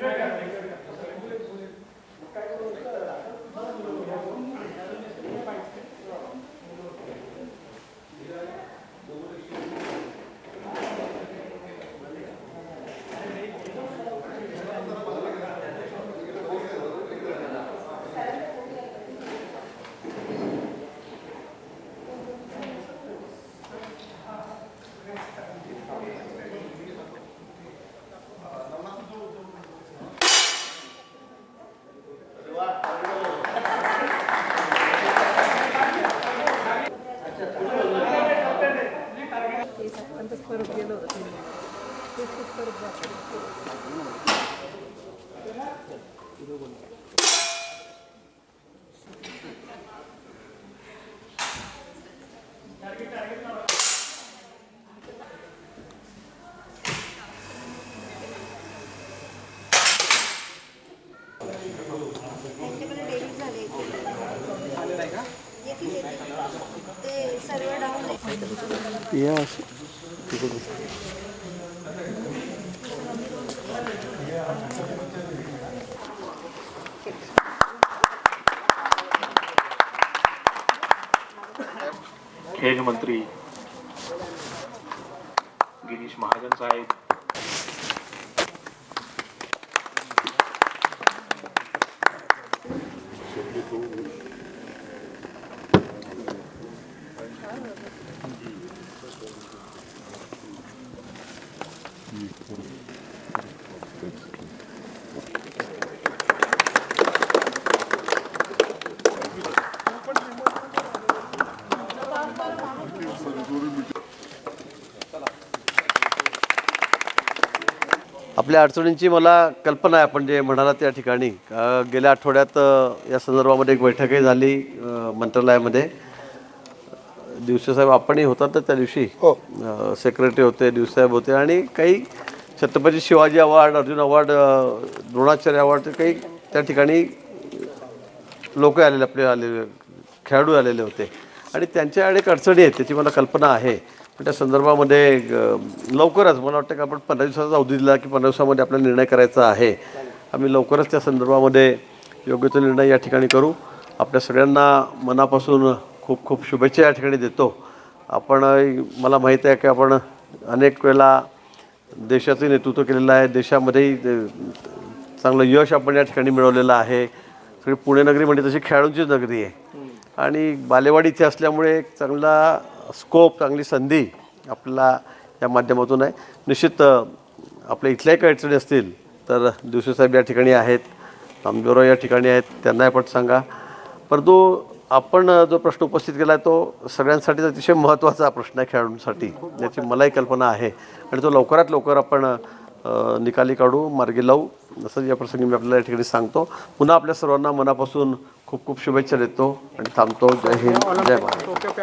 Buraya gelmek एकच परत गेलं होतं तेच परत जात Yes. तिकडून. खेळ मंत्री गिरीश महाजन साहेब आपल्या अडचणींची मला कल्पना आहे आपण जे म्हणाला त्या ठिकाणी. गेल्या आठवड्यात या संदर्भामध्ये एक बैठकही झाली मंत्रालयामध्ये. दिवसेसाहेब आपणही होता तर त्या दिवशी? सेक्रेटरी होते दिवसाहेब होते आणि काही Chhatrapati Shivaji award Arjun award Dronacharya award काही त्या ठिकाणी लोक आलेले आपले आलेले खेळाडू आलेले होते. आणि त्यांच्या अनेक अडचणी आहेत त्याची मला कल्पना आहे. पण त्या संदर्भामध्ये लवकरच मला वाटतं की आपण पंधरा दिवसाचा अवधी दिला की पंधरा दिवसामध्ये आपल्याला निर्णय करायचा आहे. आम्ही लवकरच त्या संदर्भामध्ये योग्य तो निर्णय या ठिकाणी करू. आपल्या सगळ्यांना मनापासून खूप खूप शुभेच्छा या ठिकाणी देतो. आपण मला माहीत आहे की आपण अनेक वेळेला देशाचं नेतृत्व केलेलं आहे. देशामध्येही चांगलं यश आपण या ठिकाणी मिळवलेलं आहे. सगळी पुणे नगरी म्हणजे तशी खेळाडूंचीच नगरी आहे. आणि बालेवाडी इथे असल्यामुळे एक चांगला स्कोप चांगली संधी आपल्याला या माध्यमातून आहे. निश्चित आपल्या इथल्याही काही अडचणी असतील तर दिवसेसाहेब या ठिकाणी आहेत. रामदेवराव या ठिकाणी आहेत. त्यांनाही पण सांगा. परंतु आपण जो प्रश्न उपस्थित केला आहे तो सगळ्यांसाठी अतिशय महत्त्वाचा प्रश्न आहे खेळाडूंसाठी याची मलाही कल्पना आहे. आणि तो लवकरात लवकर आपण निकाली काढू मार्गी लावू असं या प्रसंगी मी आपल्याला या ठिकाणी सांगतो. पुन्हा आपल्या सर्वांना मनापासून खूप खूप शुभेच्छा देतो आणि थांबतो. जय हिंद जय महाराष्ट्र.